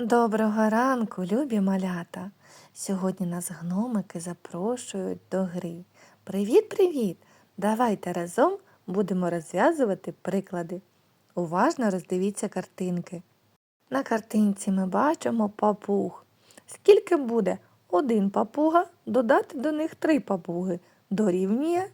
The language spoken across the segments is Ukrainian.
Доброго ранку, любі малята! Сьогодні нас гномики запрошують до гри. Привіт-привіт! Давайте разом будемо розв'язувати приклади. Уважно роздивіться картинки. На картинці ми бачимо папуг. Скільки буде один папуга додати до них три папуги? Дорівнює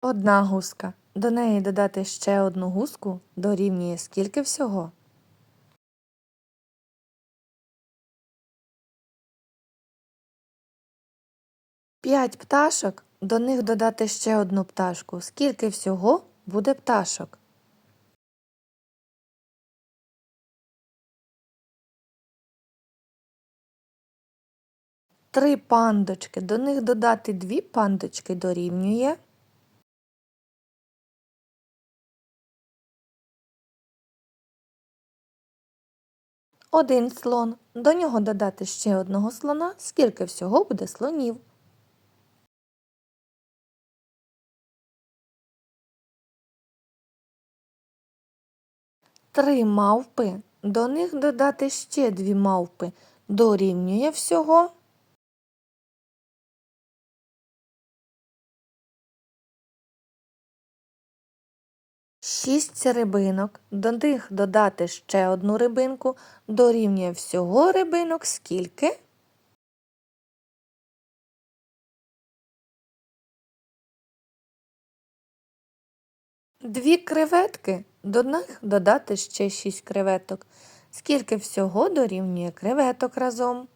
Одна гуска. До неї додати ще одну гуску дорівнює скільки всього? П'ять пташок. До них додати ще одну пташку. Скільки всього буде пташок? Три пандочки. До них додати дві пандочки дорівнює. Один слон. До нього додати ще одного слона. Скільки всього буде слонів? Три мавпи. До них додати ще дві мавпи. Дорівнює всього. Шість рибинок. До них додати ще одну рибинку. Дорівнює всього рибинок скільки? Дві креветки. До них додати ще шість креветок. Скільки всього дорівнює креветок разом?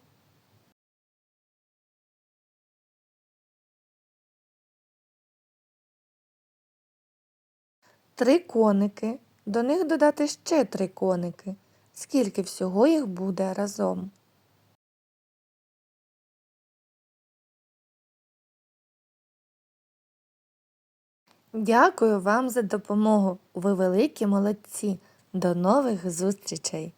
Три коники. До них додати ще три коники. Скільки всього їх буде разом? Дякую вам за допомогу. Ви великі молодці. До нових зустрічей!